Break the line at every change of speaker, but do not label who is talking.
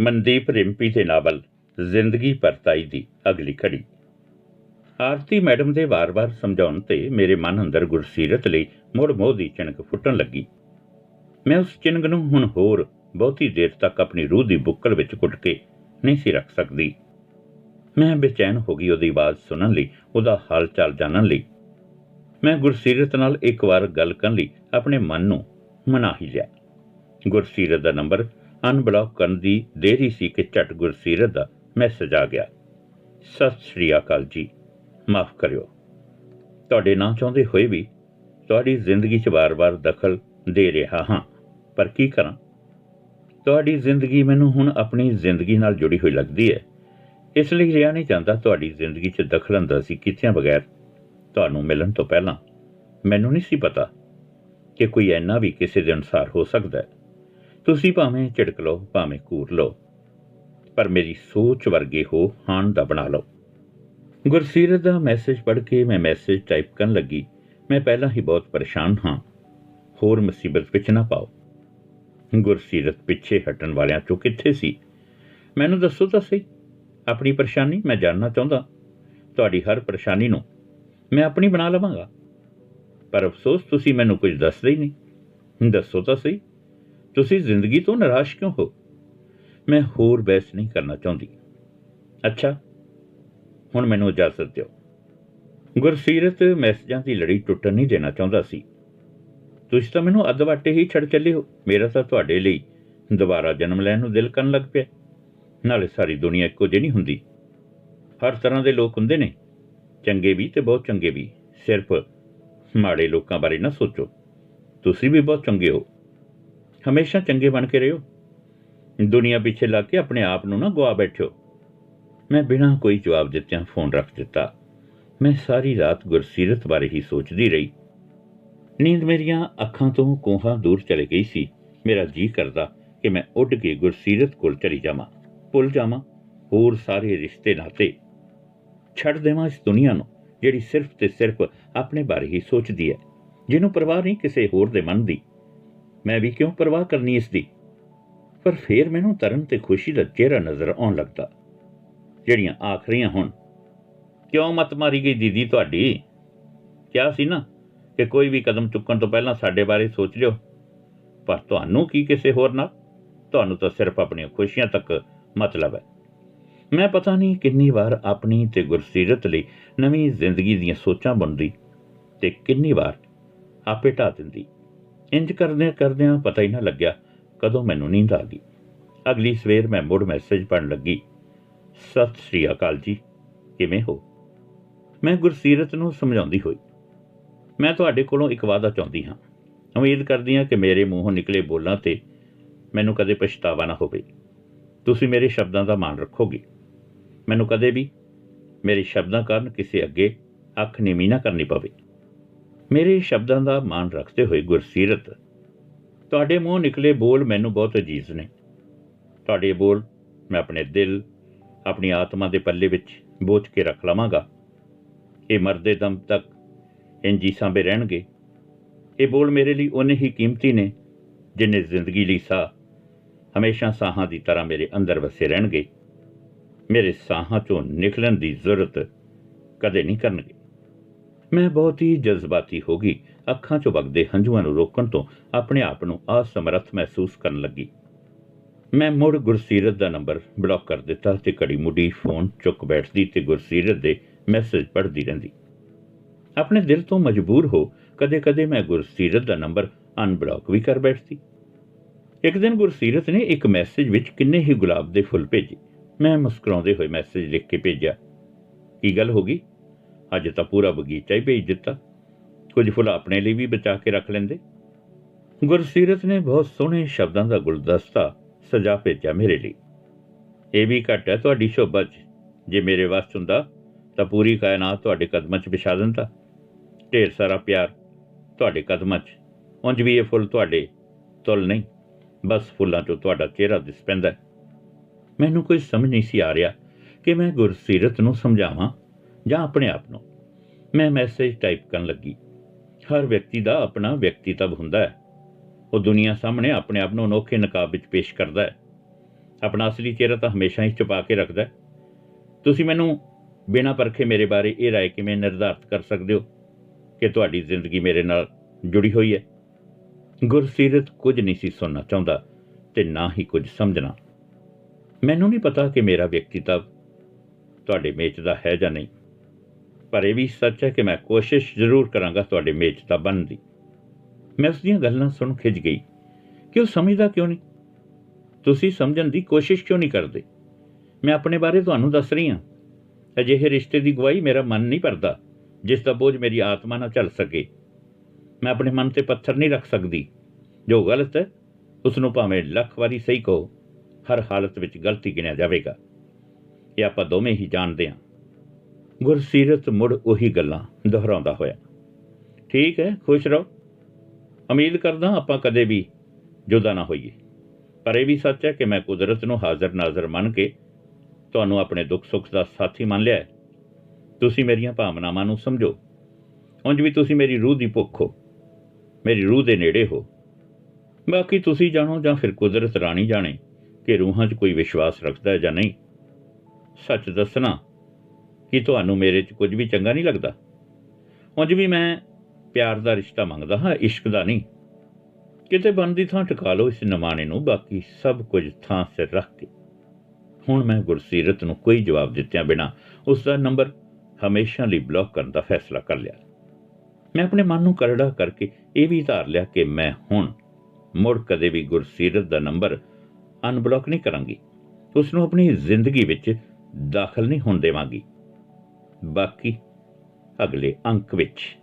ਮਨਦੀਪ ਰਿੰਪੀ ਦੇ ਨਾਵਲ, ਜ਼ਿੰਦਗੀ ਪਰਤਾਈ ਦੀ ਅਗਲੀ ਕੜੀ ਆਰਤੀ ਮੈਡਮ ਦੇ ਵਾਰ-ਵਾਰ ਸਮਝਾਉਣ ਤੇ ਮੇਰੇ ਮਨ ਅੰਦਰ ਗੁਰਸੀਰਤ ਲਈ ਮੁੜ ਮੋਹ ਦੀ ਚਿਣਕ ਫੁੱਟਣ ਲੱਗੀ। ਮੈਂ ਉਸ ਚਿਣਕ ਨੂੰ ਹੁਣ ਹੋਰ ਬਹੁਤੀ ਦੇਰ ਤੱਕ ਆਪਣੀ ਰੂਹ ਦੀ ਬੁੱਕਲ ਵਿੱਚ ਕੁੱਟ ਕੇ ਨਹੀਂ ਸੀ ਰੱਖ ਸਕਦੀ। ਮੈਂ ਬੇਚੈਨ ਹੋ ਗਈ ਉਹਦੀ ਆਵਾਜ਼ ਸੁਣਨ ਲਈ, ਉਹਦਾ ਹਾਲ ਚਾਲ ਜਾਣਨ ਲਈ। ਮੈਂ ਗੁਰਸੀਰਤ ਨਾਲ ਇੱਕ ਵਾਰ ਗੱਲ ਕਰਨ ਲਈ ਆਪਣੇ ਮਨ ਨੂੰ ਮਨਾ ਹੀ ਲਿਆ। ਗੁਰਸੀਰਤ ਦਾ ਨੰਬਰ ਅਨਬਲੌਕ ਕਰਨ ਦੀ ਦੇਰੀ ਸੀ ਕਿ ਝਟ ਗੁਰਸੀਰਤ ਦਾ ਮੈਸੇਜ ਆ ਗਿਆ। ਸਤਿ ਸ਼੍ਰੀ ਅਕਾਲ ਜੀ। ਮਾਫ ਕਰਿਓ। ਤੁਹਾਡੇ ਨਾਂ ਚਾਹੁੰਦੇ ਹੋਏ ਵੀ ਤੁਹਾਡੀ ਜ਼ਿੰਦਗੀ 'ਚ ਵਾਰ-ਵਾਰ ਦਖਲ ਦੇ ਰਿਹਾ ਹਾਂ, ਪਰ ਕੀ ਕਰਾਂ? ਤੁਹਾਡੀ ਜ਼ਿੰਦਗੀ ਮੈਨੂੰ ਹੁਣ ਆਪਣੀ ਜ਼ਿੰਦਗੀ ਨਾਲ ਜੁੜੀ ਹੋਈ ਲੱਗਦੀ ਹੈ। ਇਸ ਲਈ ਰਿਹਾ ਨਹੀਂ ਜਾਂਦਾ ਤੁਹਾਡੀ ਜ਼ਿੰਦਗੀ 'ਚ ਦਖਲ ਅੰਦਾਜ਼ੀ ਕੀਤਿਆਂ ਬਗੈਰ ਤੁਹਾਨੂੰ ਮਿਲਣ ਤੋਂ ਪਹਿਲਾਂ। ਮੈਨੂੰ ਨਹੀਂ ਸੀ ਪਤਾ ਕਿ ਕੋਈ ਐਨਾ ਵੀ ਕਿਸੇ ਦੇ ਅਨੁਸਾਰ ਹੋ ਸਕਦਾ ਹੈ। ਤੁਸੀਂ ਭਾਵੇਂ ਝਿੜਕ ਲਓ, ਭਾਵੇਂ ਕੂਰ ਲਓ, ਪਰ ਮੇਰੀ ਸੋਚ ਵਰਗੇ ਹੋ ਹਾਂ ਦਾ ਬਣਾ ਲਓ। ਗੁਰਸੀਰਤ ਦਾ ਮੈਸੇਜ ਪੜ੍ਹ ਕੇ ਮੈਂ ਮੈਸੇਜ ਟਾਈਪ ਕਰਨ ਲੱਗੀ। ਮੈਂ ਪਹਿਲਾਂ ਹੀ ਬਹੁਤ ਪਰੇਸ਼ਾਨ ਹਾਂ। ਹੋਰ ਮੁਸੀਬਤ ਵਿੱਚ ਨਾ ਪਾਓ। ਗੁਰਸੀਰਤ ਪਿੱਛੇ ਹਟਣ ਵਾਲਿਆਂ ਚੋਂ ਕਿੱਥੇ ਸੀ? ਮੈਨੂੰ ਦੱਸੋ ਤਾਂ ਸਹੀ। ਆਪਣੀ ਪਰੇਸ਼ਾਨੀ ਮੈਂ ਜਾਣਨਾ ਚਾਹੁੰਦਾ। ਤੁਹਾਡੀ ਹਰ ਪਰੇਸ਼ਾਨੀ ਨੂੰ ਮੈਂ ਆਪਣੀ ਬਣਾ ਲਵਾਂਗਾ। ਪਰ ਅਫਸੋਸ, ਤੁਸੀਂ ਮੈਨੂੰ ਕੁਝ ਦੱਸਦੇ ਹੀ ਨਹੀਂ। ਦੱਸੋ ਤਾਂ ਸਹੀ। ਤੁਸੀਂ ਜ਼ਿੰਦਗੀ ਤੋਂ ਨਿਰਾਸ਼ ਕਿਉਂ ਹੋ? ਮੈਂ ਹੋਰ ਬਹਿਸ ਨਹੀਂ ਕਰਨਾ ਚਾਹੁੰਦੀ। ਅੱਛਾ, ਹੁਣ ਮੈਨੂੰ ਇਜਾਜ਼ਤ ਦਿਓ। ਗੁਰਸੀਰਤ ਮੈਸੇਜਾਂ ਦੀ ਲੜੀ ਟੁੱਟਣ ਨਹੀਂ ਦੇਣਾ ਚਾਹੁੰਦਾ ਸੀ। ਤੁਸੀਂ ਤਾਂ ਮੈਨੂੰ ਅੱਧ ਵਾਟੇ ਹੀ ਛੱਡ ਚੱਲੇ ਹੋ। ਮੇਰਾ ਤਾਂ ਤੁਹਾਡੇ ਲਈ ਦੁਬਾਰਾ ਜਨਮ ਲੈਣ ਨੂੰ ਦਿਲ ਕਰਨ ਲੱਗ ਪਿਆ। ਨਾਲੇ ਸਾਰੀ ਦੁਨੀਆ ਇੱਕੋ ਜਿਹੀ ਨਹੀਂ ਹੁੰਦੀ। ਹਰ ਤਰ੍ਹਾਂ ਦੇ ਲੋਕ ਹੁੰਦੇ ਨੇ। ਚੰਗੇ ਵੀ ਤੇ ਬਹੁਤ ਚੰਗੇ ਵੀ। ਸਿਰਫ ਮਾੜੇ ਲੋਕਾਂ ਬਾਰੇ ਨਾ ਸੋਚੋ। ਤੁਸੀਂ ਵੀ ਬਹੁਤ ਚੰਗੇ ਹੋ। ਹਮੇਸ਼ਾ ਚੰਗੇ ਬਣ ਕੇ ਰਹੋ ਦੁਨੀਆ ਪਿੱਛੇ ਲੱਗ ਕੇ ਆਪਣੇ ਆਪ ਨੂੰ ਨਾ ਗਵਾ ਬੈਠਿਓ। ਮੈਂ ਬਿਨਾਂ ਕੋਈ ਜਵਾਬ ਦਿੱਤਿਆਂ ਫੋਨ ਰੱਖ ਦਿੱਤਾ। ਮੈਂ ਸਾਰੀ ਰਾਤ ਗੁਰਸੀਰਤ ਬਾਰੇ ਹੀ ਸੋਚਦੀ ਰਹੀ। ਨੀਂਦ ਮੇਰੀਆਂ ਅੱਖਾਂ ਤੋਂ ਕੋਹਾਂ ਦੂਰ ਚਲੇ ਗਈ ਸੀ। ਮੇਰਾ ਜੀ ਕਰਦਾ ਕਿ ਮੈਂ ਉੱਡ ਕੇ ਗੁਰਸੀਰਤ ਕੋਲ ਚਲੀ ਜਾਵਾਂ। ਭੁੱਲ ਜਾਵਾਂ ਹੋਰ ਸਾਰੇ ਰਿਸ਼ਤੇ ਨਾਤੇ। ਛੱਡ ਦੇਵਾਂ ਇਸ ਦੁਨੀਆ ਨੂੰ, ਜਿਹੜੀ ਸਿਰਫ ਤੇ ਸਿਰਫ ਆਪਣੇ ਬਾਰੇ ਹੀ ਸੋਚਦੀ ਹੈ, ਜਿਹਨੂੰ ਪਰਵਾਹ ਨਹੀਂ ਕਿਸੇ ਹੋਰ ਦੇ ਮਨ ਦੀ। ਮੈਂ ਵੀ ਕਿਉਂ ਪਰਵਾਹ ਕਰਨੀ ਇਸ ਦੀ? ਪਰ ਫੇਰ ਮੈਨੂੰ ਤਰਨ ਤੇ ਖੁਸ਼ੀ ਦਾ ਚਿਹਰਾ ਨਜ਼ਰ ਆਉਣ ਲੱਗਦਾ। ਜਿਹੜੀਆਂ ਆਖਰੀਆਂ ਹੁਣ, ਕਿਉਂ ਮਤ ਮਾਰੀ ਗਈ ਦੀਦੀ ਤੁਹਾਡੀ? ਕਿਹਾ ਸੀ ਨਾ ਕਿ ਕੋਈ ਵੀ ਕਦਮ ਚੁੱਕਣ ਤੋਂ ਪਹਿਲਾਂ ਸਾਡੇ ਬਾਰੇ ਸੋਚ ਲਿਓ। ਪਰ ਤੁਹਾਨੂੰ ਕੀ ਕਿਸੇ ਹੋਰ ਨਾਲ? ਤੁਹਾਨੂੰ ਤਾਂ ਸਿਰਫ ਆਪਣੀਆਂ ਖੁਸ਼ੀਆਂ ਤੱਕ ਮਤਲਬ ਹੈ। ਮੈਂ ਪਤਾ ਨਹੀਂ ਕਿੰਨੀ ਵਾਰ ਆਪਣੀ ਤੇ ਗੁਰਸੀਰਤ ਲਈ ਨਵੀਂ ਜ਼ਿੰਦਗੀ ਦੀਆਂ ਸੋਚਾਂ ਬਣਦੀ ਤੇ ਕਿੰਨੀ ਵਾਰ ਆਪੇ ਢਾ ਦਿੰਦੀ। ਇੰਜ ਕਰਦਿਆਂ ਕਰਦਿਆਂ ਪਤਾ ਹੀ ਨਾ ਲੱਗਿਆ ਕਦੋਂ ਮੈਨੂੰ ਨੀਂਦ ਆ ਗਈ। ਅਗਲੀ ਸਵੇਰ ਮੈਂ ਮੁੜ ਮੈਸੇਜ ਪੜਨ ਲੱਗੀ, ਸਤਿ ਸ਼੍ਰੀ ਅਕਾਲ ਜੀ, ਕਿਵੇਂ ਹੋ? ਮੈਂ ਗੁਰਸੀਰਤ ਨੂੰ ਸਮਝਾਉਂਦੀ ਹੋਈ, ਮੈਂ ਤੁਹਾਡੇ ਕੋਲੋਂ ਇੱਕ ਵਾਅਦਾ ਚਾਹੁੰਦੀ ਹਾਂ। ਉਮੀਦ ਕਰਦੀ ਹਾਂ ਕਿ ਮੇਰੇ ਮੂੰਹੋਂ ਨਿਕਲੇ ਬੋਲਾਂ ਤੇ ਮੈਨੂੰ ਕਦੇ ਪਛਤਾਵਾ ਨਾ ਹੋਵੇ। ਤੁਸੀਂ ਮੇਰੇ ਸ਼ਬਦਾਂ ਦਾ ਮਾਣ ਰੱਖੋਗੇ। ਮੈਨੂੰ ਕਦੇ ਵੀ ਮੇਰੇ ਸ਼ਬਦਾਂ ਕਾਰਨ ਕਿਸੇ ਅੱਗੇ ਅੱਖ ਨੀਵੀਂ ਨਾ ਕਰਨੀ ਪਵੇ। ਮੇਰੇ ਸ਼ਬਦਾਂ ਦਾ ਮਾਣ ਰੱਖਦੇ ਹੋਏ ਗੁਰਸੀਰਤ, ਤੁਹਾਡੇ ਮੂੰਹ ਨਿਕਲੇ ਬੋਲ ਮੈਨੂੰ ਬਹੁਤ ਅਜੀਜ਼ ਨੇ। ਤੁਹਾਡੇ ਬੋਲ ਮੈਂ ਆਪਣੇ ਦਿਲ, ਆਪਣੀ ਆਤਮਾ ਦੇ ਪੱਲੇ ਵਿੱਚ ਬੋਝ ਕੇ ਰੱਖ ਲਵਾਂਗਾ। ਇਹ ਮਰਦੇ ਦਮ ਤੱਕ ਇੰਜੀ ਸਾਂਭੇ ਰਹਿਣਗੇ। ਇਹ ਬੋਲ ਮੇਰੇ ਲਈ ਉਨੇ ਹੀ ਕੀਮਤੀ ਨੇ, ਜਿੰਨੇ ਜ਼ਿੰਦਗੀ ਲਈ ਸਾਹ, ਹਮੇਸ਼ਾ ਸਾਹਾਂ ਦੀ ਤਰ੍ਹਾਂ ਮੇਰੇ ਅੰਦਰ ਵਸੇ ਰਹਿਣਗੇ। ਮੇਰੇ ਸਾਹਾਂ ਚੋਂ ਨਿਕਲਣ ਦੀ ਜ਼ਰੂਰਤ ਕਦੇ ਨਹੀਂ ਕਰਨਗੇ। ਮੈਂ ਬਹੁਤ ਹੀ ਜਜ਼ਬਾਤੀ ਹੋ ਗਈ। ਅੱਖਾਂ 'ਚੋਂ ਵਗਦੇ ਹੰਝੂਆਂ ਨੂੰ ਰੋਕਣ ਤੋਂ ਆਪਣੇ ਆਪ ਨੂੰ ਅਸਮਰੱਥ ਮਹਿਸੂਸ ਕਰਨ ਲੱਗੀ। ਮੈਂ ਮੁੜ ਗੁਰਸੀਰਤ ਦਾ ਨੰਬਰ ਬਲੌਕ ਕਰ ਦਿੱਤਾ ਤੇ ਕੜੀ ਮੁੱਢੀ ਫੋਨ ਚੁੱਕ ਬੈਠਦੀ ਤੇ ਗੁਰਸੀਰਤ ਦੇ ਮੈਸੇਜ ਪੜ੍ਹਦੀ ਰਹਿੰਦੀ। ਆਪਣੇ ਦਿਲ ਤੋਂ ਮਜਬੂਰ ਹੋ ਕਦੇ-ਕਦੇ ਮੈਂ ਗੁਰਸੀਰਤ ਦਾ ਨੰਬਰ ਅਨਬਲੌਕ ਵੀ ਕਰ ਬੈਠਦੀ। ਇੱਕ ਦਿਨ ਗੁਰਸੀਰਤ ਨੇ ਇੱਕ ਮੈਸੇਜ ਵਿੱਚ ਕਿੰਨੇ ਹੀ ਗੁਲਾਬ ਦੇ ਫੁੱਲ ਭੇਜੇ। ਮੈਂ ਮੁਸਕਰਾਉਂਦੇ ਹੋਏ ਮੈਸੇਜ ਲਿਖ ਕੇ ਭੇਜਿਆ, ਕੀ ਗੱਲ ਹੋ ਗਈ? ਅੱਜ ਤਾਂ ਪੂਰਾ ਬਗੀਚਾ ਹੀ ਭੇਜ ਦਿੱਤਾ। ਕੁਝ ਫੁੱਲ ਆਪਣੇ ਲਈ ਵੀ ਬਚਾ ਕੇ ਰੱਖ ਲੈਂਦੇ। ਗੁਰਸੀਰਤ ਨੇ ਬਹੁਤ ਸੋਹਣੇ ਸ਼ਬਦਾਂ ਦਾ ਗੁਲਦਸਤਾ ਸਜਾ ਭੇਜਿਆ ਮੇਰੇ ਲਈ। ਇਹ ਵੀ ਘੱਟ ਹੈ ਤੁਹਾਡੀ ਸ਼ੋਭਾ 'ਚ। ਜੇ ਮੇਰੇ ਵਾਸਤੇ ਹੁੰਦਾ, ਤਾਂ ਪੂਰੀ ਕਾਇਨਾਤ ਤੁਹਾਡੇ ਕਦਮਾਂ 'ਚ ਵਿਛਾ ਦਿੰਦਾ। ਢੇਰ ਸਾਰਾ ਪਿਆਰ ਤੁਹਾਡੇ ਕਦਮਾਂ 'ਚ। ਉਂਝ ਵੀ ਇਹ ਫੁੱਲ ਤੁਹਾਡੇ ਤੁਲ ਨਹੀਂ, ਬਸ ਫੁੱਲਾਂ 'ਚੋਂ ਤੁਹਾਡਾ ਚਿਹਰਾ ਦਿਸ ਪੈਂਦਾ ਮੈਨੂੰ ਕੋਈ ਸਮਝ ਨਹੀਂ ਸੀ ਆ ਰਿਹਾ ਕਿ ਮੈਂ ਗੁਰਸੀਰਤ ਨੂੰ ਸਮਝਾਵਾਂ। ਜਾਂ ਆਪਣੇ ਆਪ ਨੂੰ। ਮੈਂ ਮੈਸੇਜ ਟਾਈਪ ਕਰਨ ਲੱਗੀ। ਹਰ ਵਿਅਕਤੀ ਦਾ ਆਪਣਾ ਵਿਅਕਤੀਤਵ ਹੁੰਦਾ ਹੈ। ਉਹ ਦੁਨੀਆ ਸਾਹਮਣੇ ਆਪਣੇ ਆਪ ਨੂੰ ਅਨੋਖੇ ਨਕਾਬ ਵਿੱਚ ਪੇਸ਼ ਕਰਦਾ ਹੈ। ਆਪਣਾ ਅਸਲੀ ਚਿਹਰਾ ਤਾਂ ਹਮੇਸ਼ਾ ਹੀ ਛੁਪਾ ਕੇ ਰੱਖਦਾ ਹੈ। ਤੁਸੀਂ ਮੈਨੂੰ ਬਿਨਾਂ ਪਰਖੇ ਮੇਰੇ ਬਾਰੇ ਇਹ ਰਾਏ ਕਿਵੇਂ ਨਿਰਧਾਰਤ ਕਰ ਸਕਦੇ ਹੋ ਕਿ ਤੁਹਾਡੀ ਜ਼ਿੰਦਗੀ ਮੇਰੇ ਨਾਲ ਜੁੜੀ ਹੋਈ ਹੈ? ਗੁਰਸੀਰਤ ਕੁਝ ਨਹੀਂ ਸੀ ਸੁਣਨਾ ਚਾਹੁੰਦਾ ਤੇ ਨਾ ਹੀ ਕੁਝ ਸਮਝਣਾ। ਮੈਨੂੰ ਨਹੀਂ ਪਤਾ ਕਿ ਮੇਰਾ ਵਿਅਕਤੀਤਵ ਤੁਹਾਡੇ ਮੇਚ ਦਾ ਹੈ ਜਾਂ ਨਹੀਂ। ਪਰ ਇਹ ਵੀ ਸੱਚ ਹੈ ਕਿ ਮੈਂ ਕੋਸ਼ਿਸ਼ ਜ਼ਰੂਰ ਕਰਾਂਗਾ ਤੁਹਾਡੇ ਮੇਜ਼ਤਾ ਬਣਨ ਦੀ। ਮੈਂ ਉਸ ਦੀਆਂ ਗੱਲਾਂ ਸੁਣ ਖਿੱਚ ਗਈ। ਕਿ ਉਹ ਸਮਝਦਾ ਕਿਉਂ ਨਹੀਂ? ਤੁਸੀਂ ਸਮਝਣ ਦੀ ਕੋਸ਼ਿਸ਼ ਕਿਉਂ ਨਹੀਂ ਕਰਦੇ? ਮੈਂ ਆਪਣੇ ਬਾਰੇ ਤੁਹਾਨੂੰ ਦੱਸ ਰਹੀ ਹਾਂ। ਅਜਿਹੇ ਰਿਸ਼ਤੇ ਦੀ ਗਵਾਹੀ ਮੇਰਾ ਮਨ ਨਹੀਂ ਭਰਦਾ, ਜਿਸ ਦਾ ਬੋਝ ਮੇਰੀ ਆਤਮਾ ਨਾਲ ਝੱਲ ਸਕੇ। ਮੈਂ ਆਪਣੇ ਮਨ ਤੇ ਪੱਥਰ ਨਹੀਂ ਰੱਖ ਸਕਦੀ। ਜੋ ਗਲਤ ਹੈ ਉਸ ਨੂੰ ਭਾਵੇਂ ਲੱਖ ਵਾਰੀ ਸਹੀ ਕਹੋ, ਹਰ ਹਾਲਤ ਵਿੱਚ ਗਲਤੀ ਗਿਣਿਆ ਜਾਵੇਗਾ। ਇਹ ਆਪਾਂ ਦੋਵੇਂ ਹੀ ਜਾਣਦੇ ਹਾਂ। ਗੁਰਸੀਰਤ ਮੁੜ ਉਹੀ ਗੱਲਾਂ ਦੁਹਰਾਉਂਦਾ ਹੋਇਆ। ਠੀਕ ਹੈ, ਖੁਸ਼ ਰਹੋ। ਉਮੀਦ ਕਰਦਾ ਆਪਾਂ ਕਦੇ ਵੀ ਜੁਦਾ ਨਾ ਹੋਈਏ। ਪਰ ਇਹ ਵੀ ਸੱਚ ਹੈ ਕਿ ਮੈਂ ਕੁਦਰਤ ਨੂੰ ਹਾਜ਼ਰ ਨਾਜ਼ਰ ਮੰਨ ਕੇ ਤੁਹਾਨੂੰ ਆਪਣੇ ਦੁੱਖ ਸੁੱਖ ਦਾ ਸਾਥੀ ਮੰਨ ਲਿਆ ਤੁਸੀਂ ਮੇਰੀਆਂ ਭਾਵਨਾਵਾਂ ਨੂੰ ਸਮਝੋ। ਉਂਝ ਵੀ ਤੁਸੀਂ ਮੇਰੀ ਰੂਹ ਦੀ ਭੁੱਖ ਹੋ। ਮੇਰੀ ਰੂਹ ਦੇ ਨੇੜੇ ਹੋ। ਬਾਕੀ ਤੁਸੀਂ ਜਾਣੋ ਜਾਂ ਫਿਰ ਕੁਦਰਤ ਰਾਣੀ ਜਾਣੇ ਕਿ ਰੂਹਾਂ 'ਚ ਕੋਈ ਵਿਸ਼ਵਾਸ ਰੱਖਦਾ ਹੈ ਜਾਂ ਨਹੀਂ। ਸੱਚ ਦੱਸਣਾ ਕਿ ਤੁਹਾਨੂੰ ਮੇਰੇ 'ਚ ਕੁਝ ਵੀ ਚੰਗਾ ਨਹੀਂ ਲੱਗਦਾ? ਉਂਝ ਵੀ ਮੈਂ ਪਿਆਰ ਦਾ ਰਿਸ਼ਤਾ ਮੰਗਦਾ ਹਾਂ, ਇਸ਼ਕ ਦਾ ਨਹੀਂ। ਕਿਤੇ ਬਣਦੀ ਥਾਂ ਟਿਕਾ ਲਓ ਇਸ ਨਮਾਣੇ ਨੂੰ, ਬਾਕੀ ਸਭ ਕੁਝ ਥਾਂ ਸਿਰ ਰੱਖ ਕੇ। ਹੁਣ ਮੈਂ ਗੁਰਸੀਰਤ ਨੂੰ ਕੋਈ ਜਵਾਬ ਦਿੱਤਿਆਂ ਬਿਨਾ ਉਸ ਦਾ ਨੰਬਰ ਹਮੇਸ਼ਾ ਲਈ ਬਲੌਕ ਕਰਨ ਦਾ ਫੈਸਲਾ ਕਰ ਲਿਆ। ਮੈਂ ਆਪਣੇ ਮਨ ਨੂੰ ਕਰੜਾ ਕਰਕੇ ਇਹ ਵੀ ਧਾਰ ਲਿਆ ਕਿ ਮੈਂ ਹੁਣ ਮੁੜ ਕਦੇ ਵੀ ਗੁਰਸੀਰਤ ਦਾ ਨੰਬਰ ਅਨਬਲੌਕ ਨਹੀਂ ਕਰਾਂਗੀ। ਉਸ ਨੂੰ ਆਪਣੀ ਜ਼ਿੰਦਗੀ ਵਿੱਚ ਦਾਖਲ ਨਹੀਂ ਹੋਣ ਦੇਵਾਂਗੀ। ਬਾਕੀ ਅਗਲੇ ਅੰਕ ਵਿੱਚ।